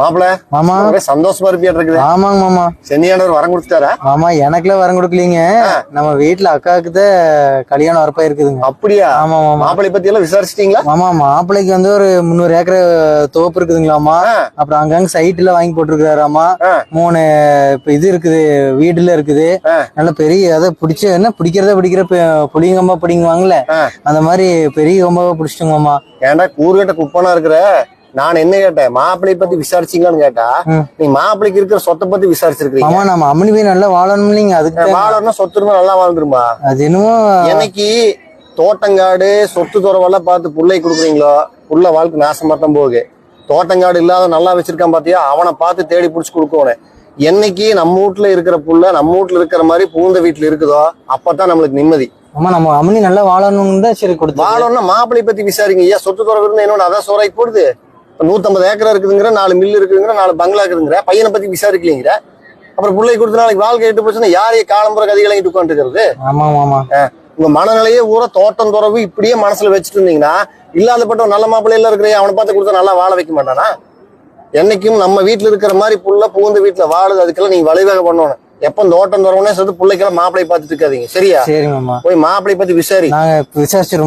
மாப்பிள மாமா. ஒரே சந்தோஷமா இருக்குது ஆமாங்க மாமா. சென்னியானவர் வரம் கொடுத்துட்டாரா? மாமா எனக்குலாம் வரம் கொடுக்கலீங்க. நம்ம வீட்டுல அக்காவுக்கு தான் கல்யாணம் வரப்பா இருக்குதுங்க அப்படியா? ஆமா மாமா. மாப்பிளை பத்தி எல்லாம் விசாரிச்சிட்டீங்களா? மாமா மாப்பிள்ளைக்கு வந்து ஒரு முந்நூறு ஏக்கர் தோப்பு இருக்குதுங்களாமா. அப்புறம் அங்கங்க சைட்ல வாங்கி போட்டிருக்காராமா. மூணு இப்ப இது இருக்குது வீடுல இருக்குது. நல்ல பெரிய அதை பிடிச்ச என்ன பிடிக்கிறத பிடிக்கிற புளியங்கம்பா பிடிங்குவாங்கல்ல. அந்த மாதிரி பெரிய கம்பாவை பிடிச்சிட்டோங்க மாமா. ஏன்டா கூறுகட்ட குப்பனா இருக்கிற? நான் என்ன கேட்டேன்? மாப்பிளை பத்தி விசாரிச்சீங்களான்னு கேட்டா. நீ மாப்பிளைக்கு இருக்கிற சொத்தை பத்தி விசாரிச்சிருக்கீங்க மாமா நம்ம அம்மனி போய் நல்லா வாழணும் இல்லைங்க அதுக்கு. வாழறனா சொத்து இருந்தா நல்லா வாழ்ந்துருமா? அது என்னமோ என்னைக்கு தோட்டங்காடு சொத்து துறவெல்லாம் பார்த்து புள்ளை கொடுக்குறீங்களோ புள்ள வாழ்க்கை நாசமா தான் போகுது. தோட்டங்காடு இல்லாத நல்லா வச்சிருக்கான் பாத்தியா? அவனை பார்த்து தேடி பிடிச்சி கொடுக்கணும் என்னைக்கு நம்ம வீட்டுல இருக்கிற புள்ள நம்ம வீட்டுல இருக்கிற மாதிரி பூந்த வீட்டுல இருக்குதோ அப்பதான் நம்மளுக்கு நிம்மதி. ஆமா நம்ம அம்மனி நல்லா வாழணும்னு தான் சரி கொடுத்தோம் வாழணும்னா மாப்பிளை பத்தி விசாரிங்க. ஐயா சொத்து துறவு இருந்தா என்னோட அதான் சோறாக்கி போடுது. நூத்தம்பது ஏக்கர் இருக்குதுங்கிற நாலு மில் இருக்குதுங்கிற நாலு பங்களா இருக்குதுங்கிற பையனை பத்தி விசாரிக்கலீங்கிற. அப்புறம் பிள்ளை கொடுத்த நாளைக்கு வாழ்க்கை எட்டு போச்சுன்னா யாரையே காலம்புற கதிகளை உட்காந்துருக்கிறது? ஆமா மாமா உங்க மனநிலையே ஊற தோட்டம் துறவு இப்படியே மனசுல வச்சுட்டு இருந்தீங்கன்னா இல்லாதப்பட்ட நல்ல மாப்பிள்ளையில இருக்கிற அவனை பார்த்து கொடுத்தா நல்லா வாழ வைக்க மாட்டானா? என்னைக்கும் நம்ம வீட்டுல இருக்கிற மாதிரி புள்ள பூந்த வீட்டுல வாழுது அதுக்கெல்லாம் நீங்க வழிவகை பண்ணணும். எப்ப தோட்டம் துறவுனே சொல்லிட்டு பிள்ளைக்கெல்லாம் மாப்பிளை பார்த்துட்டு இருக்காதீங்க சரியா? போய் மாப்பிளை பத்தி விசாரி. விசாரிச்சிருவோம்.